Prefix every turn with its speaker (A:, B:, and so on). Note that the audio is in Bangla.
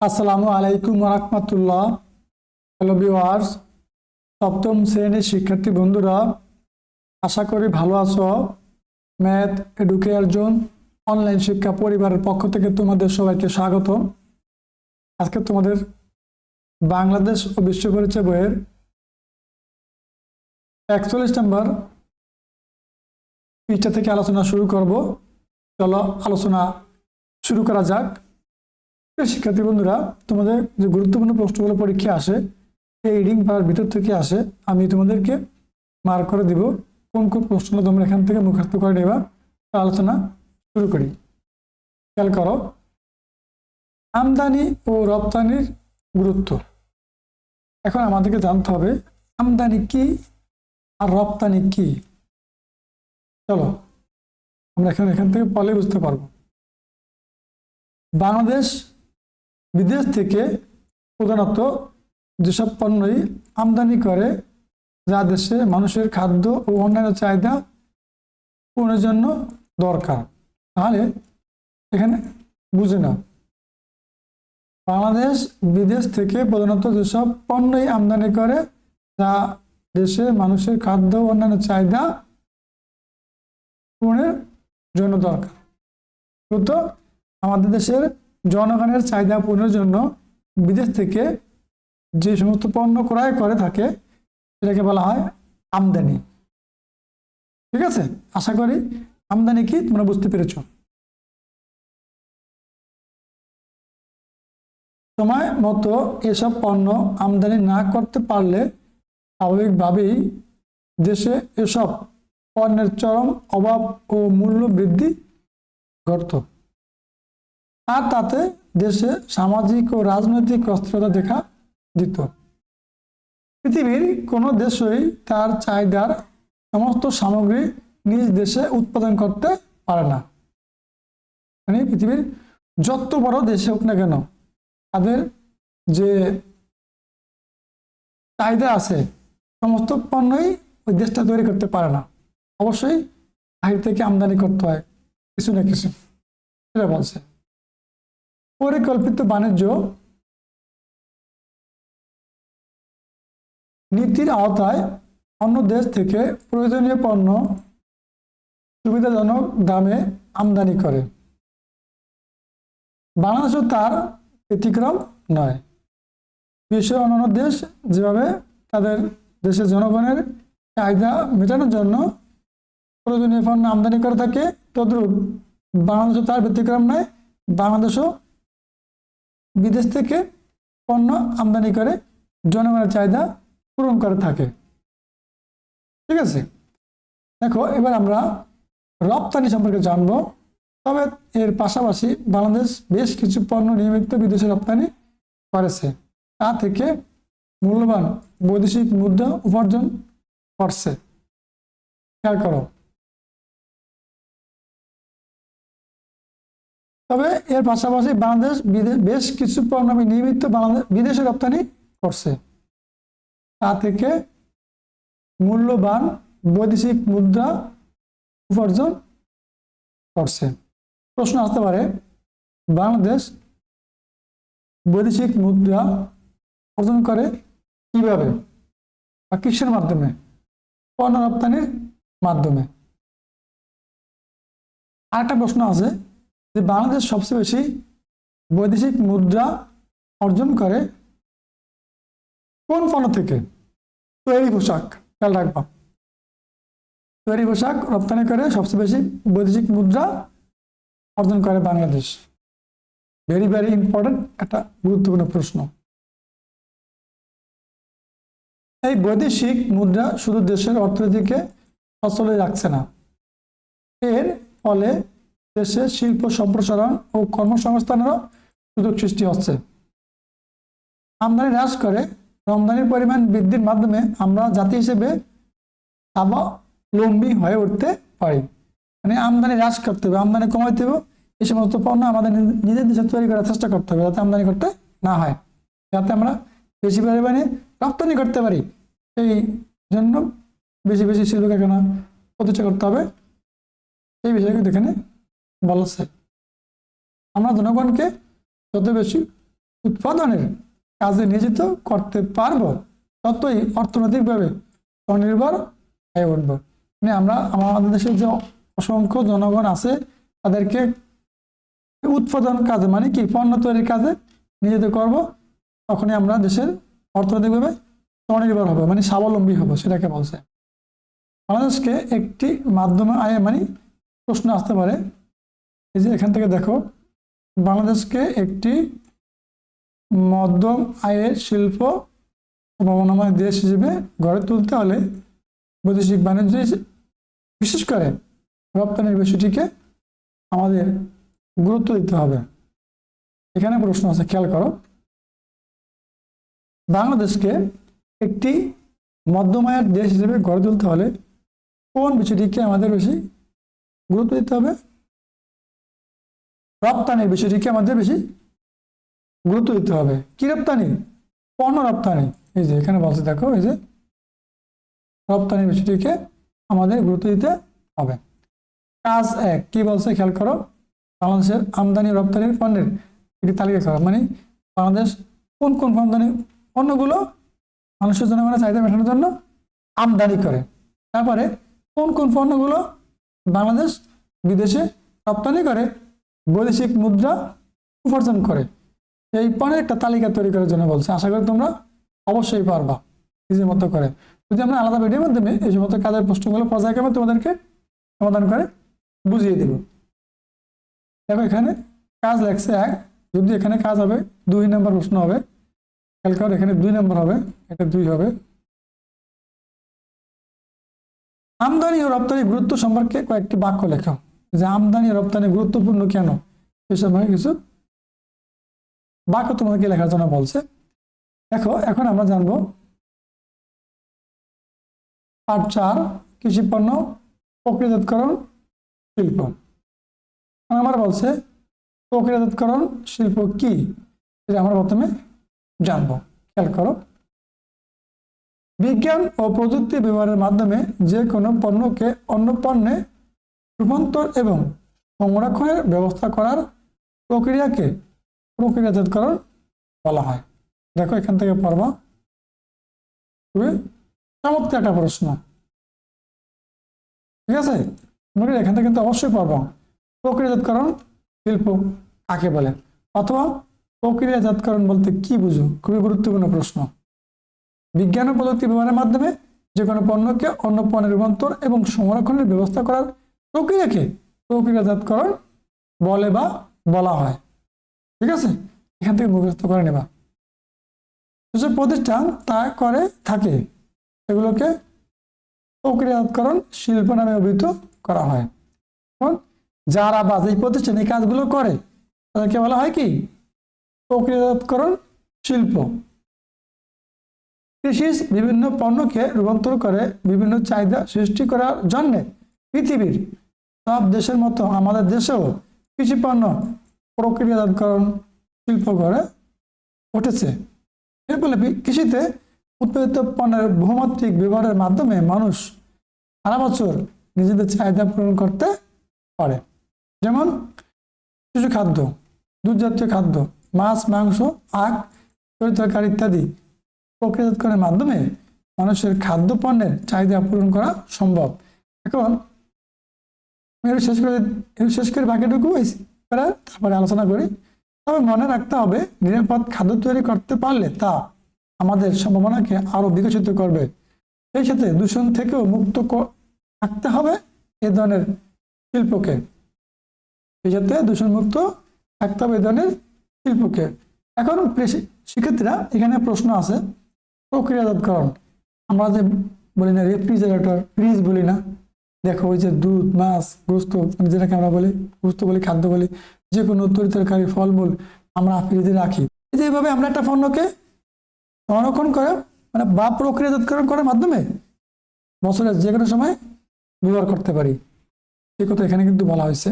A: আসসালামু আলাইকুম রহমতুল্লাহ হ্যালো ভিওয়ার্স সপ্তম শ্রেণির শিক্ষার্থী বন্ধুরা, আশা করি ভালো আছো। ম্যাথ এডুকেয়ার জোন অনলাইন শিক্ষা পরিবারের পক্ষ থেকে তোমাদের সবাইকে স্বাগত। আজকে তোমাদের বাংলাদেশ ও বিশ্ব পরিচয় বইয়ের একচল্লিশ নম্বর পৃষ্ঠা থেকে আলোচনা শুরু করব। চলো আলোচনা শুরু করা যাক। শিক্ষার্থী বন্ধুরা, তোমাদের যে গুরুত্বপূর্ণ প্রশ্নগুলো পরীক্ষা আসে এই রিডিং পাওয়ার ভিতর থেকে আসে, আমি তোমাদেরকে মার্ক করে দিব কোন কোন প্রশ্নগুলো তোমরা এখান থেকে মুখস্থ করে নেবা। আলোচনা শুরু করি। খেয়াল করো। আমদানি ও রপ্তানির গুরুত্ব। এখন আমাদেরকে জানতে হবে, আমদানি কি আর রপ্তানি কি? চলো, আমরা এখন এখান থেকে পলে বুঝতে পারব। বাংলাদেশ বিদেশ থেকে প্রধানত যেসব পণ্যই আমদানি করে, যা দেশে মানুষের খাদ্য ও অন্যান্য চাহিদা পূরণের জন্য দরকার। তাহলে এখানে বুঝে না বাংলাদেশ বিদেশ থেকে প্রধানত যেসব পণ্যই আমদানি করে, যা দেশে মানুষের খাদ্য ও অন্যান্য চাহিদা পূরণের জন্য দরকার। তো আমাদের দেশের জনগণের চাহিদা পূরণের জন্য বিদেশ থেকে যে সমস্ত পণ্য ক্রয় করে থাকে সেটাকে বলা হয় আমদানি। ঠিক আছে? আশা করি আমদানি কি তোমরা বুঝতে পেরেছ। সময় মতো এসব পণ্য আমদানি না করতে পারলে স্বাভাবিকভাবেই দেশে এসব পণ্যের চরম অভাব ও মূল্য বৃদ্ধি ঘটত। আর তাতে দেশে সামাজিক ও রাজনৈতিক অস্থিরতা দেখা দিত। পৃথিবীর কোনো দেশই তার চাহিদার সমস্ত সামগ্রী নিজ দেশে উৎপাদন করতে পারে না। মানে পৃথিবীর যত বড় দেশে হোক না কেন, তাদের যে চাহিদা আছে, সমস্ত পণ্যই ওই দেশটা তৈরি করতে পারে না। অবশ্যই বাহির থেকে আমদানি করতে হয়, কিছু না কিছু। সেটা বলছে। পরিকল্পিত বাণিজ্য নীতির আওতায় অন্য দেশ থেকে প্রয়োজনীয় পণ্য সুবিধাজনক দামে আমদানি করে। বাংলাদেশও তার ব্যতিক্রম নয়। বিশ্বের অন্যান্য দেশ যেভাবে তাদের দেশের জনগণের চাহিদা মেটানোর জন্য প্রয়োজনীয় পণ্য আমদানি করে থাকে, তদ্রূপ বাংলাদেশও তার ব্যতিক্রম নয়, বাংলাদেশও বিদেশ থেকে পণ্য আমদানি করে, জনগণের চাহিদা পূরণ করে থাকে। ঠিক আছে? দেখো, এবার আমরা রপ্তানি সম্পর্কে জানব। তবে এর পাশাপাশি বাংলাদেশ বেশ কিছু পণ্য নিয়মিত বিদেশে রপ্তানি করেছে। তা থেকে মূল্যবান বৈদেশিক মুদ্রা উপার্জন করছে। খেয়াল করো। তবে এর পাশাপাশি বাংলাদেশ বেশ কিছু পণ্য নিয়মিত বিদেশে রপ্তানি করছে। তা থেকে মূল্যবান বৈদেশিক মুদ্রা উপার্জন করছে। প্রশ্ন আসতে পারে, বাংলাদেশ বৈদেশিক মুদ্রা অর্জন করে কীভাবে? বা কিসের মাধ্যমে? পণ্য রপ্তানির মাধ্যমে। আরেকটা প্রশ্ন আছে যে বাংলাদেশ সবচেয়ে বেশি বৈদেশিক মুদ্রা অর্জন করে কোন পণ্য থেকে? তৈরি পোশাক, খেয়াল রাখবা। তৈরি পোশাক রপ্তানি করে সবচেয়ে বেশি বৈদেশিক মুদ্রা অর্জন করে বাংলাদেশ। ভেরি ভেরি ইম্পর্টেন্ট একটা গুরুত্বপূর্ণ প্রশ্ন। এই বৈদেশিক মুদ্রা শুধু দেশের অর্থনীতিকে সচলে রাখছে না। এর ফলে দেশে শিল্প সম্প্রসারণ ও কর্মসংস্থানেরও সুযোগ সৃষ্টি হচ্ছে। আমদানি হ্রাস করে রমদানির পরিমাণ বৃদ্ধির মাধ্যমে আমরা জাতি হিসেবে স্বাবলম্বী হয়ে উঠতে পারি। মানে আমদানি হ্রাস করতে হবে, আমদানি কমাইতে হবে এই সমস্ত পণ্য আমাদের নিজের দেশে তৈরি করার চেষ্টা করতে হবে যাতে আমদানি করতে না হয়। যাতে আমরা বেশি পরিমাণে রপ্তানি করতে পারি এই জন্য বেশি বেশি শিল্প কারখানা প্রতিষ্ঠা করতে হবে। এই বিষয়গুলো এখানে বলছে আমরা জনগণকে যত বেশি উৎপাদনের কাজে নিয়োজিত করতে পারব, ততই অর্থনৈতিকভাবে স্বনির্ভর হয়ে উঠবো। মানে আমরা আমাদের দেশের যে অসংখ্য জনগণ আছে, তাদেরকে উৎপাদন কাজে মানে কি? পণ্য তৈরির কাজে নিয়োজিত করব, তখনই আমরা দেশের অর্থনৈতিকভাবে স্বনির্ভর হবে মানে স্বাবলম্বী হব, সেটাকে বলছে বাংলাদেশকে একটি মাধ্যমে আয় মানে প্রশ্ন আসতে পারে এই যে এখান থেকে দেখো, বাংলাদেশকে একটি মধ্যম আয়ের শিল্প সম্ভাবনাময় দেশ হিসেবে গড়ে তুলতে হলে বৈদেশিক বাণিজ্য বিশেষ করে রপ্তানির বিষয়টিকে আমাদের গুরুত্ব দিতে হবে। এখানে প্রশ্ন আছে, খেয়াল করো। বাংলাদেশকে একটি মধ্যম আয়ের দেশ হিসেবে গড়ে তুলতে হলে কোন বিষয়টিকে আমাদের বেশি গুরুত্ব দিতে হবে? রপ্তানির বিষয়টিকে আমাদের বেশি গুরুত্ব দিতে হবে। কি রপ্তানি? পণ্য রপ্তানি। এই যে এখানে বলছে, দেখো, এই যে রপ্তানির বিষয়টিকে আমাদের গুরুত্ব দিতে হবে। কাজ এক, কি বলছে? খেয়াল করো, বাংলাদেশের আমদানি রপ্তানির পণ্যের একটি তালিকা করো। মানে বাংলাদেশ কোন কোন আমদানি পণ্যগুলো মানুষের জনগণের চাহিদা মেটানোর জন্য আমদানি করে। তারপরে কোন কোন পণ্যগুলো বাংলাদেশ বিদেশে রপ্তানি করে বৈদেশিক মুদ্রা উপার্জন করে। এই পণ্যের একটা তালিকা তৈরি করার জন্য বলছে। আশা করি তোমরা অবশ্যই পারবা নিজের মতো করে। যদি আমরা আলাদা ভিডিওর মাধ্যমে এই সমস্ত কাজের প্রশ্নগুলো পর্যায়ক্রমে তোমাদেরকে সমাধান করে বুঝিয়ে দেব। দেখো, এখানে কাজ লাগছে এক। যদি এখানে কাজ হবে, দুই নম্বর প্রশ্ন হবে। খেয়াল এখানে দুই নম্বর হবে, এটা দুই হবে। আমদানি ও রপ্তানির গুরুত্ব সম্পর্কে কয়েকটি বাক্য লেখো। যে আমদানি, রপ্তানি গুরুত্বপূর্ণ কেন? সময় কিছু বাক্য তোমাদেরকে লেখার জন্য বলছে। দেখো, এখন আমরা জানব পার্ট চার, কৃষি পণ্য, প্রক্রিয়াজাতকরণ, শিল্প। আমার বলছে, প্রক্রিয়াজাতকরণ, শিল্প কি? এটা আমরা প্রথমে জানব। খেয়াল করো। বিজ্ঞান ও প্রযুক্তি ব্যবহারের মাধ্যমে যে কোনো পণ্যকে অন্য পণ্যে রূপান্তর এবং সংরক্ষণের ব্যবস্থা করার প্রক্রিয়াকে প্রক্রিয়াজাতকরণ বলা হয়। দেখো এখান থেকে পড়বা। খুবই চমৎকার একটা প্রশ্ন। ঠিক আছে? এখান থেকে কিন্তু অবশ্যই পারবা প্রক্রিয়াজাতকরণ শিল্প কাকে বলে? অথবা প্রক্রিয়াজাতকরণ বলতে কি বুঝো? খুবই গুরুত্বপূর্ণ প্রশ্ন। বিজ্ঞান ও প্রযুক্তি ব্যবহারের মাধ্যমে যে কোনো পণ্যকে অন্য পণ্যে রূপান্তর এবং সংরক্ষণের ব্যবস্থা করার প্রক্রিয়াকে প্রক্রিয়াজাতকরণ বলে বা বলা হয়। ঠিক আছে? এখান থেকে মুখস্থ করে নেবা। যেসব প্রতিষ্ঠান তা করে থাকে। এগুলোকে প্রক্রিয়াজাতকরণ শিল্প নামে অভিহিত করা হয়। এখন যারা বা এই প্রতিষ্ঠান এই কাজগুলো করে, তাদেরকে বলা হয় কি? প্রক্রিয়াজাতকরণ শিল্প। কৃষি বিভিন্ন পণ্যকে রূপান্তর করে বিভিন্ন চাহিদা সৃষ্টি করার জন্য পৃথিবীর সব দেশের মতো আমাদের দেশেও কৃষি পণ্য প্রক্রিয়াজাতকরণ শিল্প গড়ে উঠেছে। এর ফলে কৃষিতে উৎপাদিত পণ্যের বহুমাত্রিক ব্যবহারের মাধ্যমে মানুষ সারা বছর নিজেদের চাহিদা পূরণ করতে পারে। যেমন শিশু খাদ্য, দুধ জাতীয় খাদ্য, মাছ, মাংস, আখ, তরি তরকারি ইত্যাদি প্রক্রিয়াজাতকরণের মাধ্যমে মানুষের খাদ্য পণ্যের চাহিদা পূরণ করা সম্ভব। এখন আমি এর শেষ করে এর শেষ করে বাকিটুকু এই করে তারপরে আলোচনা করি। তবে মনে রাখতে হবে, নিরাপদ খাদ্য তৈরি করতে পারলে তা আমাদের সম্ভাবনাকে আরও বিকশিত করবে। সেই সাথে দূষণ থেকেও মুক্ত থাকতে হবে এ ধরনের শিল্পকে। সেই সাথে দূষণ মুক্ত থাকতে হবে এ ধরনের শিল্পকে। এখন শিক্ষার্থীরা এখানে প্রশ্ন আছে, প্রক্রিয়াজাতকরণ। আমরা যে বলি না রেফ্রিজারেটর ফ্রিজ বলি না দেখো ওই যে দুধ, মাছ, গোস্ত যেটাকে আমরা বলি, গোস্ত বলি, খাদ্য বলি যে কোনো তরি তরকারি, ফলমূল আমরা ফ্রিজে রাখি। এই যে এইভাবে আমরা একটা পণ্যকে সংরক্ষণ করে মানে বা প্রক্রিয়াজাতকরণ করার মাধ্যমে বছরের যে কোনো সময় ব্যবহার করতে পারি। সে কথা এখানে কিন্তু বলা হয়েছে।